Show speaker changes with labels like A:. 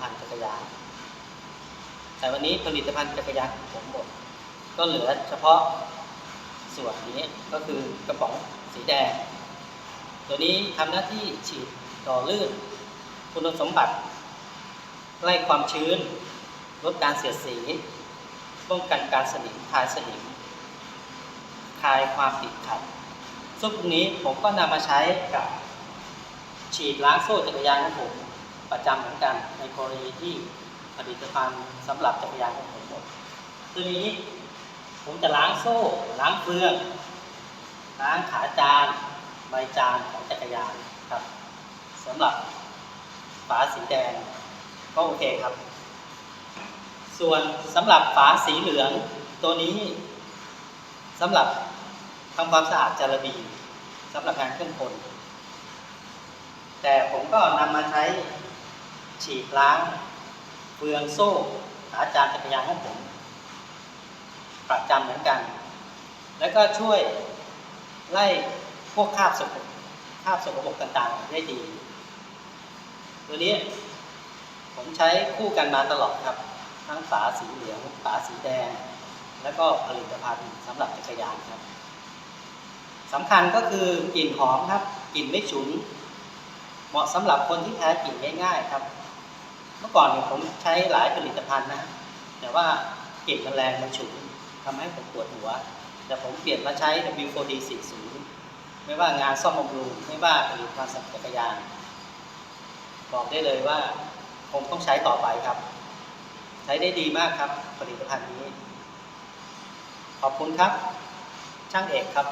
A: ภัณฑ์จักรยาน แต่วันนี้ผลิตภัณฑ์จักรยานของผมหมด ก็เหลือเฉพาะส่วนนี้ก็คือกระป๋องสีแดง ตัวนี้ทำหน้าที่ฉีดต่อลื่น คุณสมบัติ ไล่ความชื้น ลดการเสียดสี ป้องกันการสนิมคลายสนิมคลายความติดขัดซึ่งตรงนี้ผมก็นำมาใช้กับฉีดล้างโซ่จักรยานของผม ประจำเหมือนกัน ในกรณีที่ผลิตภัณฑ์สำหรับจักรยานของผมหมดตัวนี้ผมจะล้างโซ่ ล้างเฟืองล้างขาจานใบจานของจักรยานครับสำหรับฝาสีแดงก็โอเคครับ ส่วนสำหรับฝาสีเหลืองตัวนี้สำหรับทำความสะอาดจารบีสำหรับงานเครื่องกลแต่ผมก็นำมาใช้ ฉีดล้างเฟืองโซ่หาจานจักรยานของผมประจำเหมือนกัน แล้วก็ช่วยไล่พวกคราบสกปรกคราบสกปรกต่างๆ ได้ดี ตัวนี้ผมใช้คู่กันมาตลอดครับ ทั้งฝาสีเหลืองฝาสีแดง แล้วก็ผลิตภัณฑ์สำหรับจักรยานครับสำคัญก็คือกลิ่นหอมครับ กลิ่นไม่ฉุน เหมาะสำหรับคนที่แพ้กลิ่นง่ายๆครับ เมื่อก่อนเนี่ยผมใช้หลายผลิตภัณฑ์นะ แต่ว่าเกลิ่นมันแรงมันฉุนทำให้ผมปวดหัว แต่ผมเปลี่ยนมาใช้ W4D 40ไม่ว่างานซ่อมบำรุงไม่ว่าผลิตภัณฑ์สัจักรยาน บอกได้เลยว่าผมต้องใช้ต่อไปครับ ใช้ได้ดีมากครับ ผลิตภัณฑ์นี้ ขอบคุณครับ ช่างเอกครับ